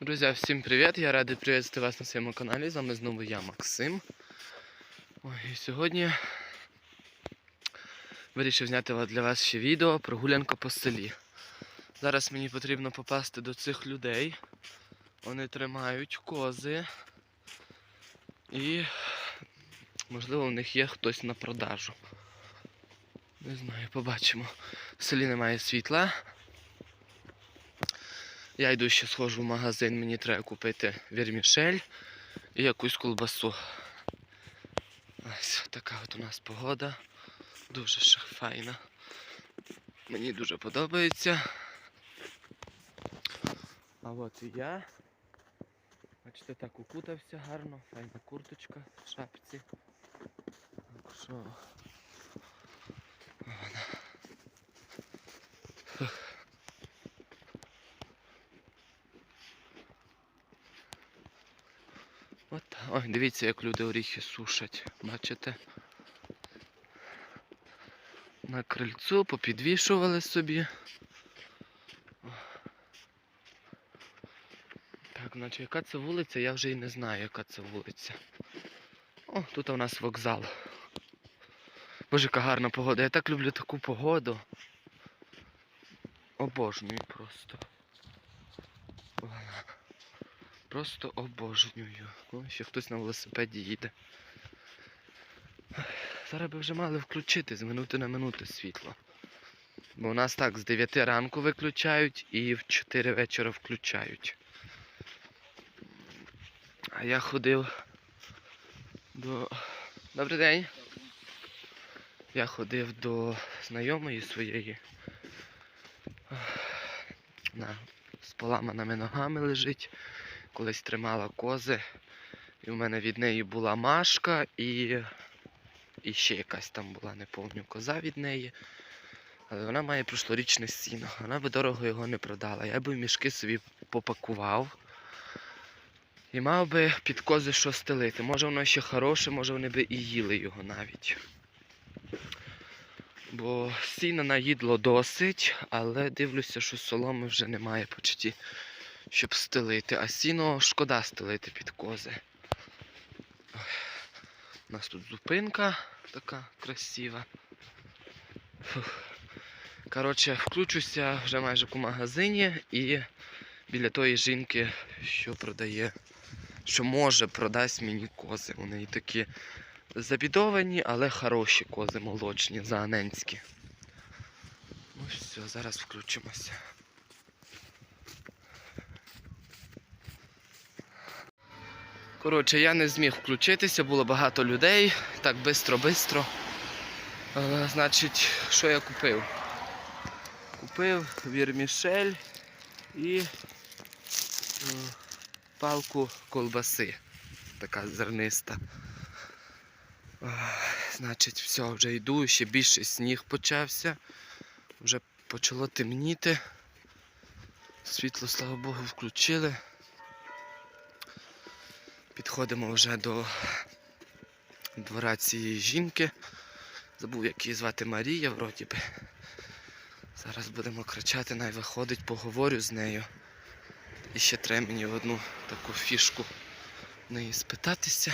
Друзья, всім привіт! Я радий приветствовать вас на своєму каналі. З вами знову я, Максим. Ой, і сьогодні вирішив зняти для вас ще відео прогулянка по селі. Зараз мені потрібно попасти до цих людей. Вони тримають кози. І можливо в них є хтось на продажу. Не знаю, побачимо. В селі немає світла. Я йду ще схожу в магазин, мені треба купити вірмішель і якусь колбасу. Ось така от у нас погода. Дуже файна. Мені дуже подобається. А от і я. Бачите, так укутався гарно, файна курточка в шапці. Так що. Вона. Ой, дивіться, як люди оріхи сушать. Бачите? На крильцю попідвішували собі. Так, наче яка це вулиця, я вже і не знаю, яка це вулиця. О, тут у нас вокзал. Боже, яка гарна погода. Я так люблю таку погоду. Обожнюю просто. Вона. Просто обожнюю. О, ще хтось на велосипеді їде. Зараз би вже мали включити з минути на минуту світло. Бо у нас так з 9 ранку виключають і в 4 вечора включають. А я ходив до. Добрий день. Я ходив до знайомої своєї. На, з поламаними ногами лежить колись тримала кози. І в мене від неї була машка і, і ще якась там була, не пам'ятаю, коза від неї. Але вона має прошлорічне сіно. Вона би дорого його не продала. Я би мішки собі попакував. І мав би під кози що стелити. Може воно ще хороше, може вони би і їли його навіть. Бо сіна наїдло досить, але дивлюся, що соломи вже немає почті щоб стелити, а сіно шкода стелити під кози. У нас тут зупинка така красива. Коротше, включуся вже майже по магазині і біля тої жінки, що продає, що може продасть мені кози. Вони такі забідовані, але хороші кози молочні, зааненські. Ну все, зараз включимося. Коротше, я не зміг включитися, було багато людей, так бистро-бистро. Е, Значить, що я купив? Купив вірмішель і е, палку колбаси. Така зерниста. Е, Значить, все, вже йду, ще більше сніг почався. Вже почало темніти. Світло, слава Богу, включили. Підходимо вже до двора цієї жінки. Забув, як її звати Марія, вроді би. Зараз будемо кричати, най виходить, поговорю з нею. І ще треба мені одну таку фішку в неї спитатися.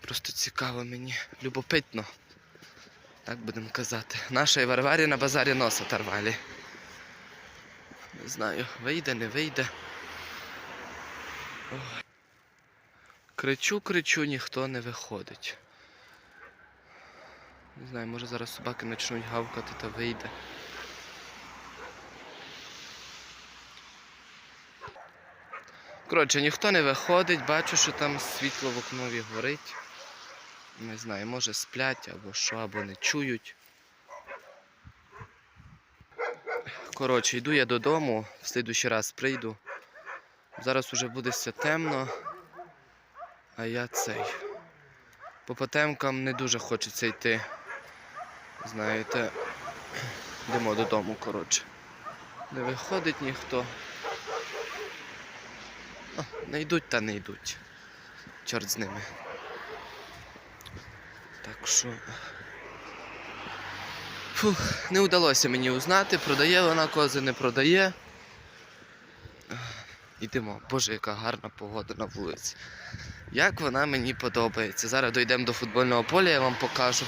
Просто цікаво мені, любопитно. Так будемо казати. Наша Варварі на базарі носа тарвалі. Не знаю, вийде, не вийде. Ой. Кричу, кричу, ніхто не виходить. Не знаю, може зараз собаки почнуть гавкати та вийде. Коротше, ніхто не виходить, бачу, що там світло в окнові горить. Не знаю, може сплять або що, або не чують. Коротше, йду я додому, в слідущий раз прийду. Зараз уже буде все темно. А я цей. По потемкам не дуже хочеться йти. Знаєте, йдемо додому, коротше. Не виходить ніхто. О, не йдуть та не йдуть. Чорт з ними. Так що. Фух, не вдалося мені узнати, продає вона кози, не продає. Йдемо. Боже, яка гарна погода на вулиці. Як вона мені подобається. Зараз дійдемо до футбольного поля, я вам покажу.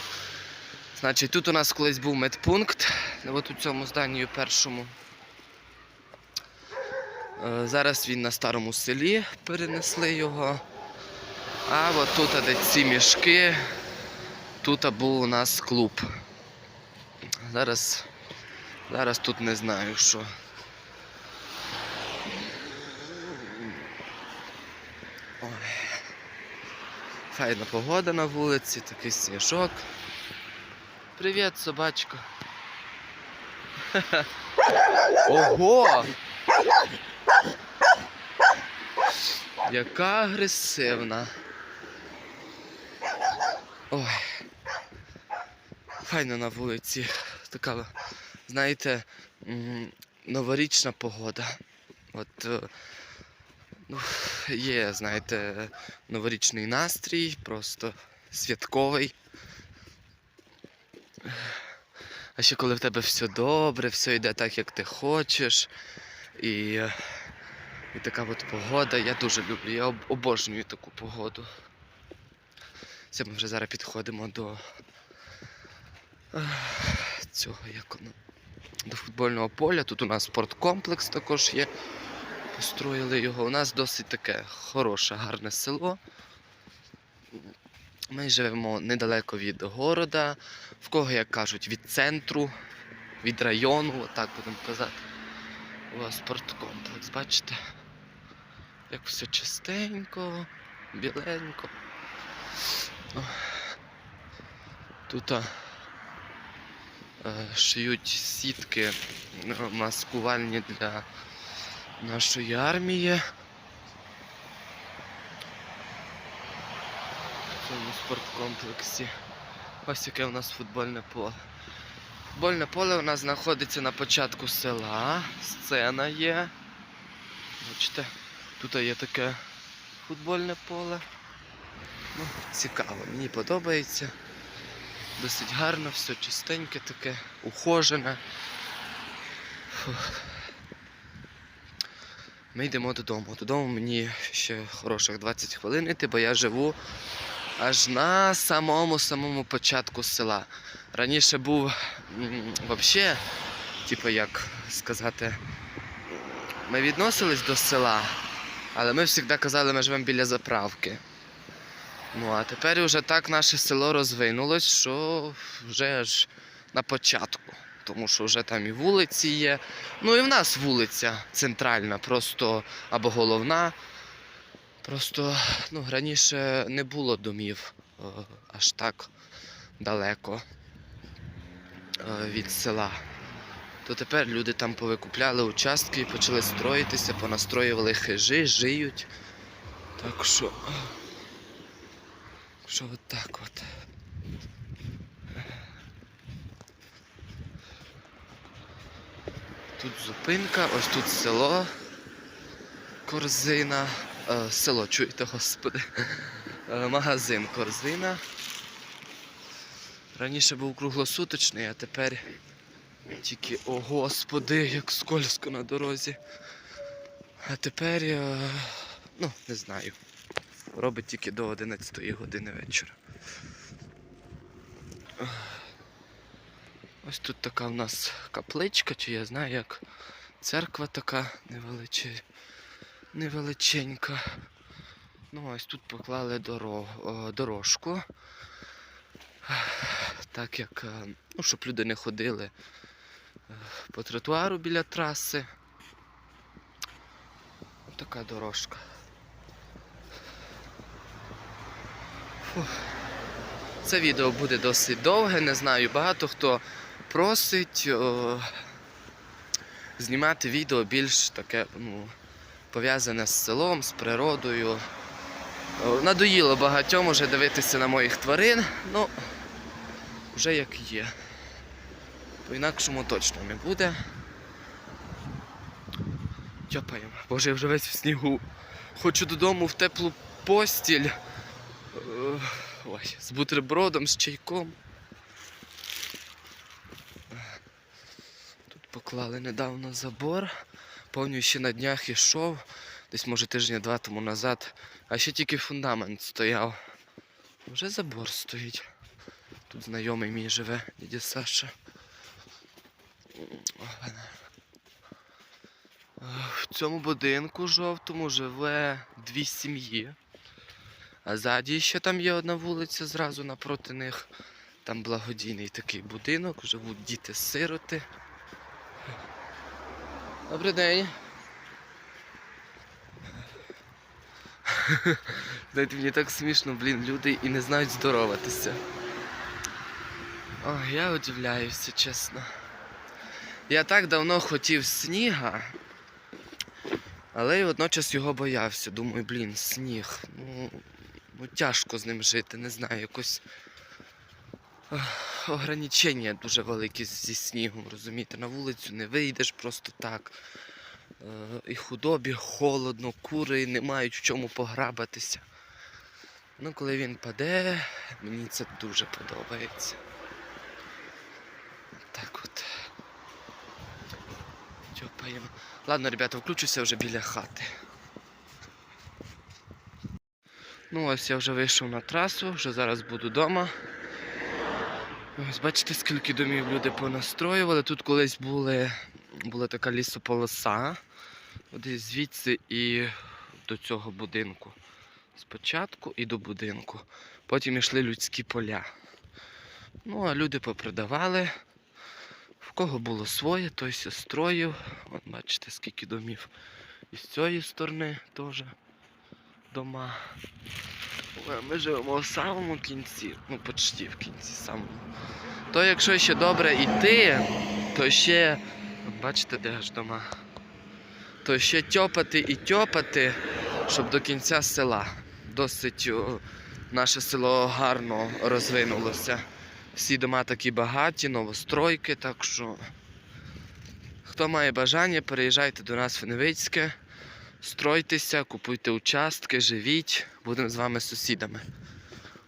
Значить, тут у нас колись був медпункт, от у цьому зданні першому. Е, Зараз він на старому селі перенесли його. А от тут, де ці мішки, тут був у нас клуб. Зараз, зараз тут не знаю що. Ой. Файна погода на вулиці, такий сніжок. Привіт, собачка. Ого! Яка агресивна. Ой. Файно на вулиці. Така, знаєте, новорічна погода. От е, ну, є, знаєте, новорічний настрій, просто святковий. А ще коли в тебе все добре, все йде так, як ти хочеш. І, і така от погода, я дуже люблю, я обожнюю таку погоду. Це ми вже зараз підходимо до цього, як воно, до футбольного поля. Тут у нас спорткомплекс також є. Построїли його. У нас досить таке хороше, гарне село. Ми живемо недалеко від города, в кого, як кажуть, від центру, від району, отак будемо казати. О, спорткомплекс, бачите? Як все чистенько, біленько. Тут а, е, шиють сітки е, маскувальні для нашої армії. В цьому спорткомплексі. Ось яке у нас футбольне поле. Футбольне поле у нас знаходиться на початку села. Сцена є. Бачите, тут є таке футбольне поле. Ну, цікаво, мені подобається. Досить гарно, все чистеньке таке, ухожене. Фух. Ми йдемо додому. Додому мені ще хороших 20 хвилин йти, бо я живу аж на самому самому початку села. Раніше був взагалі, типу, як сказати, ми відносились до села, але ми завжди казали, ми живемо біля заправки. Ну а тепер вже так наше село розвинулось, що вже аж на початку. Тому що вже там і вулиці є. Ну і в нас вулиця центральна, просто або головна. Просто ну, раніше не було домів е, аж так далеко е, від села. То тепер люди там повикупляли участки і почали строїтися, понастроювали хижі, жиють. Так що. Що от так от. Тут зупинка, ось тут село. Корзина. Е, село, чуєте, господи. Е, магазин корзина. Раніше був круглосуточний, а тепер тільки, о господи, як скользко на дорозі. А тепер, е, ну, не знаю. Робить тільки до 11 години вечора. Ось тут така в нас капличка, чи я знаю як церква така невеличе... невеличенька. Ну ось тут поклали дорог... дорожку. Так як, е, ну, щоб люди не ходили е, по тротуару біля траси. Ось Така дорожка. Фух. Це відео буде досить довге, не знаю. Багато хто просить о, знімати відео більш таке ну, пов'язане з селом, з природою. О, надоїло багатьом уже дивитися на моїх тварин, ну вже як є. По-інакшому точно не буде. Тьопаємо. Боже, я вже весь в снігу. Хочу додому в теплу постіль. Е, Ой, з бутербродом, з чайком. Поклали недавно забор. Повню ще на днях ішов. десь може тижня-два тому назад, а ще тільки фундамент стояв. Вже забор стоїть. Тут знайомий мій живе, дідя Саша. В цьому будинку жовтому живе дві сім'ї. А ззаді ще там є одна вулиця зразу напроти них. Там благодійний такий будинок, живуть діти-сироти. Добрий день. Знаєте, мені так смішно, блін, люди і не знають здороватися. Ой, я удивляюся, чесно. Я так давно хотів сніга, але й водночас його боявся. Думаю, блін, сніг. Ну, ну тяжко з ним жити, не знаю, якось ех, ограничення дуже великі зі снігом, розумієте, на вулицю не вийдеш просто так. Е, І худобі холодно, кури не мають в чому пограбатися. Ну, коли він паде, мені це дуже подобається. Так от. Тьопаємо. Ладно, ребята, включуся вже біля хати. Ну ось я вже вийшов на трасу, вже зараз буду вдома. Ось бачите, скільки домів люди понастроювали. Тут колись були, була така лісополоса. От звідси і до цього будинку. Спочатку і до будинку. Потім йшли людські поля. Ну, а люди попродавали. В кого було своє, той ся строїв. От бачите, скільки домів. І з цієї сторони теж дома. Ми живемо в самому кінці, ну почти в кінці самому. То якщо ще добре йти, то ще. Бачите, де аж дома. То ще тьопати і тьопати, щоб до кінця села. Досить наше село гарно розвинулося. Всі дома такі багаті, новостройки, так що. Хто має бажання, переїжджайте до нас в Невицьке, стройтеся, купуйте участки, живіть, будемо з вами сусідами.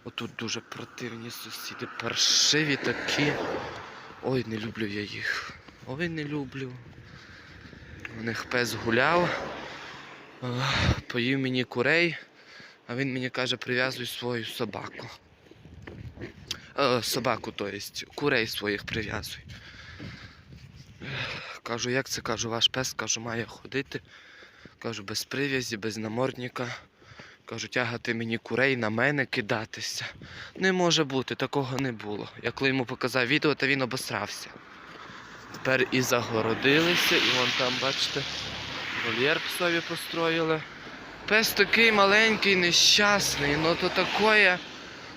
Отут дуже противні сусіди, паршиві такі. Ой, не люблю я їх. Ой, не люблю. У них пес гуляв, поїв мені курей, а він мені каже, прив'язуй свою собаку. Е, собаку, то есть, курей своїх прив'язуй. Кажу, як це кажу, ваш пес кажу, має ходити. Кажу, без прив'язі, без намордника. Кажу, тягати мені курей на мене кидатися. Не може бути, такого не було. Я коли йому показав відео, то він обосрався. Тепер і загородилися, і вон там, бачите, вольєр псові построїли. Пес такий маленький, нещасний, ну то такое.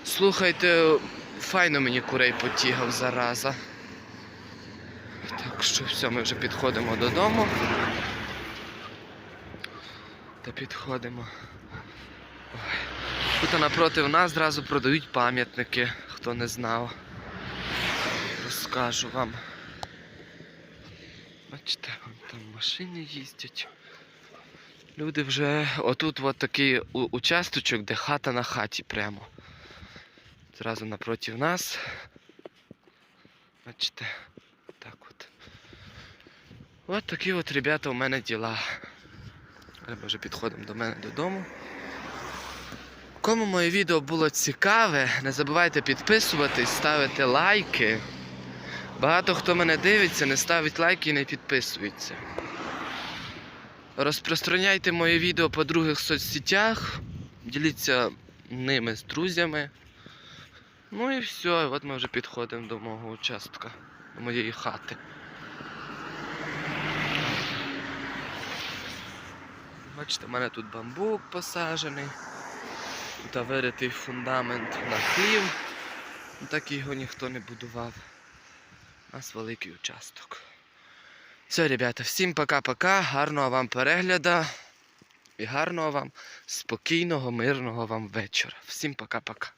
Слухайте, файно мені курей потігав зараза. Так що все, ми вже підходимо додому. Та підходимо. Тут напроти нас зразу продають пам'ятники, хто не знав. Розкажу вам. Бачите, там машини їздять. Люди вже. Отут от такий участочок, де хата на хаті прямо. Зразу напроти нас. Бачите, так от. От такі от, ребята, у мене діла. Ми вже підходимо до мене додому. Кому моє відео було цікаве, не забувайте підписуватись, ставити лайки. Багато хто мене дивиться, не ставить лайки і не підписується. Розпространяйте моє відео по других соцсетях, діліться ними з друзями. Ну і все, от ми вже підходимо до мого участка, до моєї хати. Бачите, в мене тут бамбук посаджений. Тут виритий фундамент на хлів. Ну, Так його ніхто не будував. У нас великий участок. Все, ребята, всім пока-пока, гарного вам перегляду і гарного вам спокійного, мирного вам вечора. Всім пока-пока.